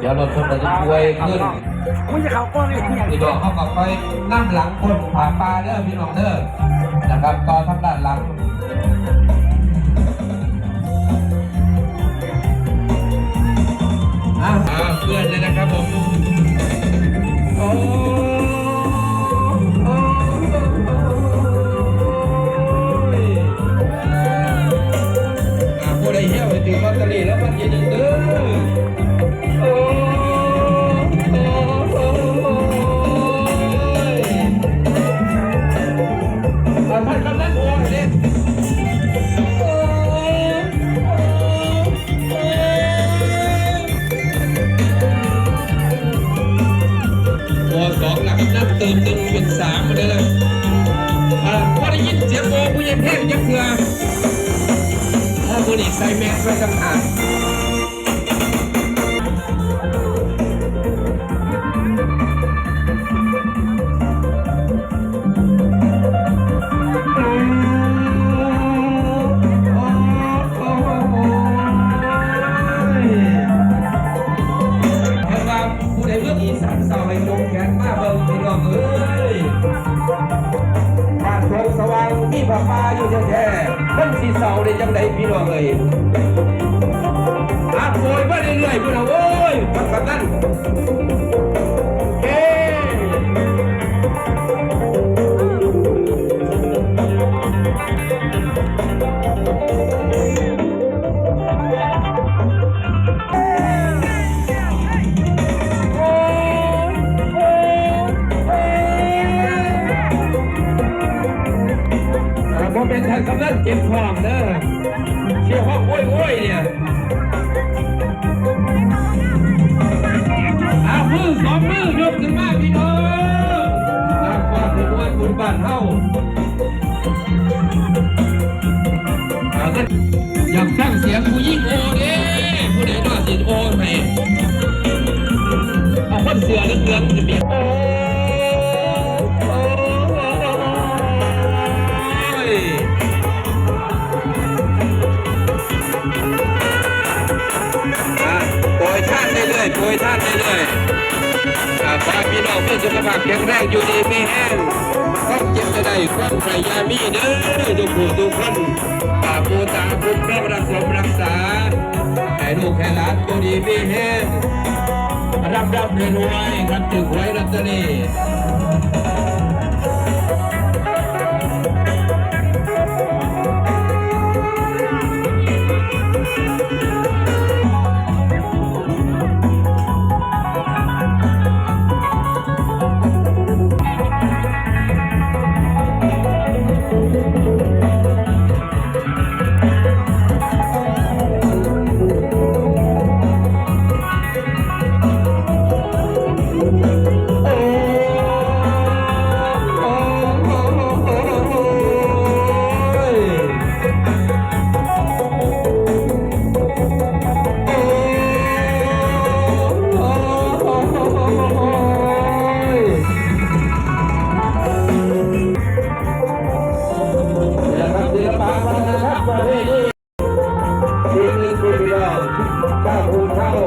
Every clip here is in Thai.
เดี๋ยวรถชนจะช่วยขึ้นมึงจะเขาก้อนเลยเนี่ยพี่น้องเข้ากับไปนั่งหลังคนผ่าปลาเด้อพี่น้องเด้อนะครับต่อทางด้านหลัง อ่าผู้เหี้ยวไปถือลอตเตอรี่แล้วมันยืนเด้อโอ้ท่านกำนันโอ้ยเนี่ยโอ้โอ้โอ้สองหลักกำนันเติมหนึ่งเป็นสามมาเลยนะอ่าพอได้ยินเสียงโอ้ผู้ใหญ่เพ่งยักเถื่อ ใส่แมสไว้ต่างหากเพราะว่าผู้ใดเมื่ออีสาเบิ่งพี่น้องเอ้ยบ้านโพงสว่างมีผ้าป่าอยู่แท้ มันสีเศร้าได้จังไดพี่น้องเอ้ยอาโวยมาเรื่อยๆพี่น้องโอ้ยพักกันนั่นเฮ้โกำนันเก็บของเด้อเชี่ยวห้องโอ้ยโอ้ยเนี่ยเอามือสองมือยกขึ้นมาพี่น้องตามความในวันบุญบ้านเฮาอาก็อยากสร้างเสียงผู้ยิ่งโอเด้ผู้ใดน่าสิโอให้เอาคนเสือเหลือเกินจะมีโอ้านได้เลยท่านได้เลยอ่าขอพี่น้องมีสุขภาพแข็งแรงอยู่ดีไม่แห้งต้องเจ็บจะได้ความใส่ยามีเด้อทุกผู้ทุกคนป่าปูตาคุ้พระประสมรักษาให้ลูกให้หลานอยู่ดีไม่แห้งรับรับเรียนไว้ครับถึงไว้รัตนี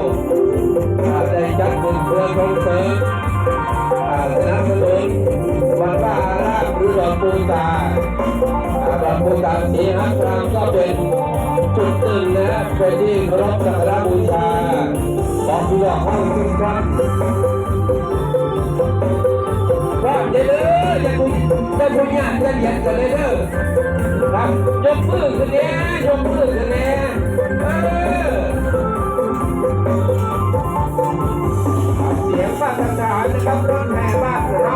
คุณเท่าอ่าได้จัดเป็นเครือส่งเสริมอ่าสนับสนุนวัดว่าอารามหรือดอนปูตาอ่าดอนปูตาสีหักรามก็เป็นจุดตึงนะเป็นที่เคารพสักการะบูชาของพี่น้องห้องทุกท่านว่าเด้ออย่าคุยอย่าคุยยากอย่าเหยียดกันเลยเด้อครับยกมือขึ้นแน่ยกมือขึ้นแน่เออ ครอบแห่บ้านเรา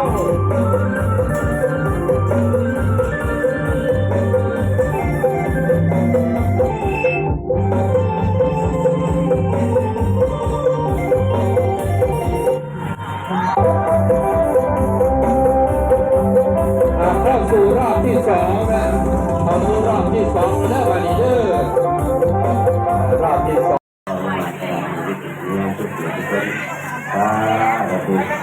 สู่รอบที่สองนะเข้าสู่รอบที่สองนะวันนี้เด้อรอบที่สอง Thank you.